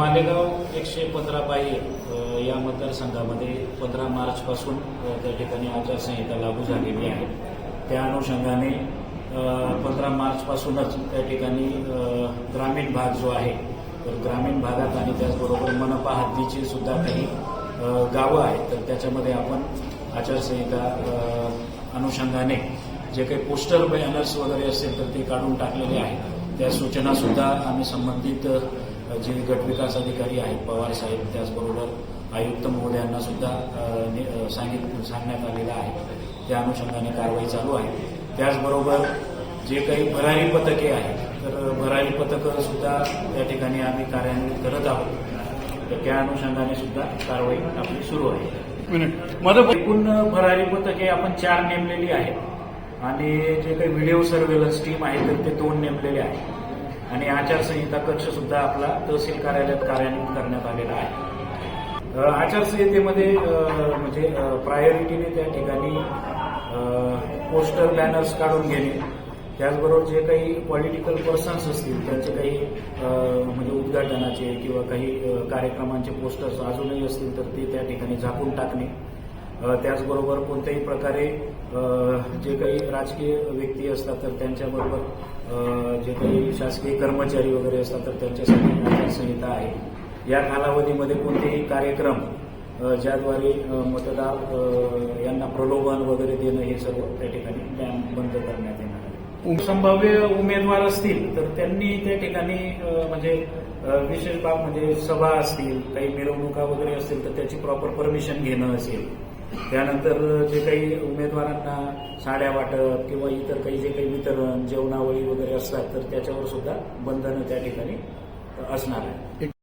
मालेगाव एकशे पंधरा बाह्य या मतदारसंघामध्ये पंधरा मार्चपासून त्या ठिकाणी आचारसंहिता लागू झालेली आहे. त्या अनुषंगाने पंधरा मार्चपासूनच त्या ठिकाणी ग्रामीण भाग जो आहे तर ग्रामीण भागात आणि त्याचबरोबर मनपा हद्दीची सुद्धा काही गावं आहेत तर त्याच्यामध्ये आपण आचारसंहिता अनुषंगाने जे काही पोस्टर बॅनर्स वगैरे असतील तर ते काढून टाकलेले आहेत. त्या सूचना सुद्धा आम्ही संबंधित जे गटविकास अधिकारी आहेत पवार साहेब त्याचबरोबर आयुक्त महोदयांना सुद्धा सांगित सांगण्यात आलेलं आहे. त्या अनुषंगाने कारवाई चालू आहे. त्याचबरोबर जे काही भरारी पथके आहेत तर भरारी पथकं सुद्धा त्या ठिकाणी आम्ही कार्यान्वित करत आहोत. तर त्या अनुषंगाने सुद्धा कारवाई आपली सुरू आहे. एकूण भरारी पथके आपण चार नेमलेली आहेत. आणि जे काही व्हिडिओ सर्वेलन्स टीम आहे तर ते दोन नेमलेले आहेत. आणि आचारसंहिता कक्ष सुद्धा आपला तहसील कार्यालयात कार्यान्वित करण्यात आलेला आहे. आचारसंहितेमध्ये म्हणजे प्रायोरिटीने त्या ठिकाणी पोस्टर बॅनर्स काढून घेणे त्याचबरोबर जे काही पॉलिटिकल पर्सन्स असतील त्यांचे काही म्हणजे उद्घाटनाचे किंवा काही कार्यक्रमांचे पोस्टर्स अजूनही असतील तर ते त्या ठिकाणी झाकून टाकणे. त्याचबरोबर कोणत्याही प्रकारे जे काही राजकीय व्यक्ती असतात तर त्यांच्याबरोबर जे काही शासकीय कर्मचारी वगैरे असतात तर त्यांच्यासाठी आचारसंहिता आहे. या कालावधीमध्ये कोणतेही कार्यक्रम ज्याद्वारे मतदार यांना प्रलोभन वगैरे देणं हे सर्व त्या ठिकाणी बॅन बंद करण्यात येणार आहे. संभाव्य उमेदवार असतील तर त्यांनी त्या ठिकाणी म्हणजे विशेष बाब म्हणजे सभा असतील काही मिरवणुका वगैरे असतील तर त्याची प्रॉपर परमिशन घेणं असेल. त्यानंतर जे काही उमेदवारांना साड्या वाटप किंवा इतर काही जे काही वितरण जेवणावळी वगैरे असतात तर त्याच्यावर सुद्धा बंधनं त्या ठिकाणी असणार आहे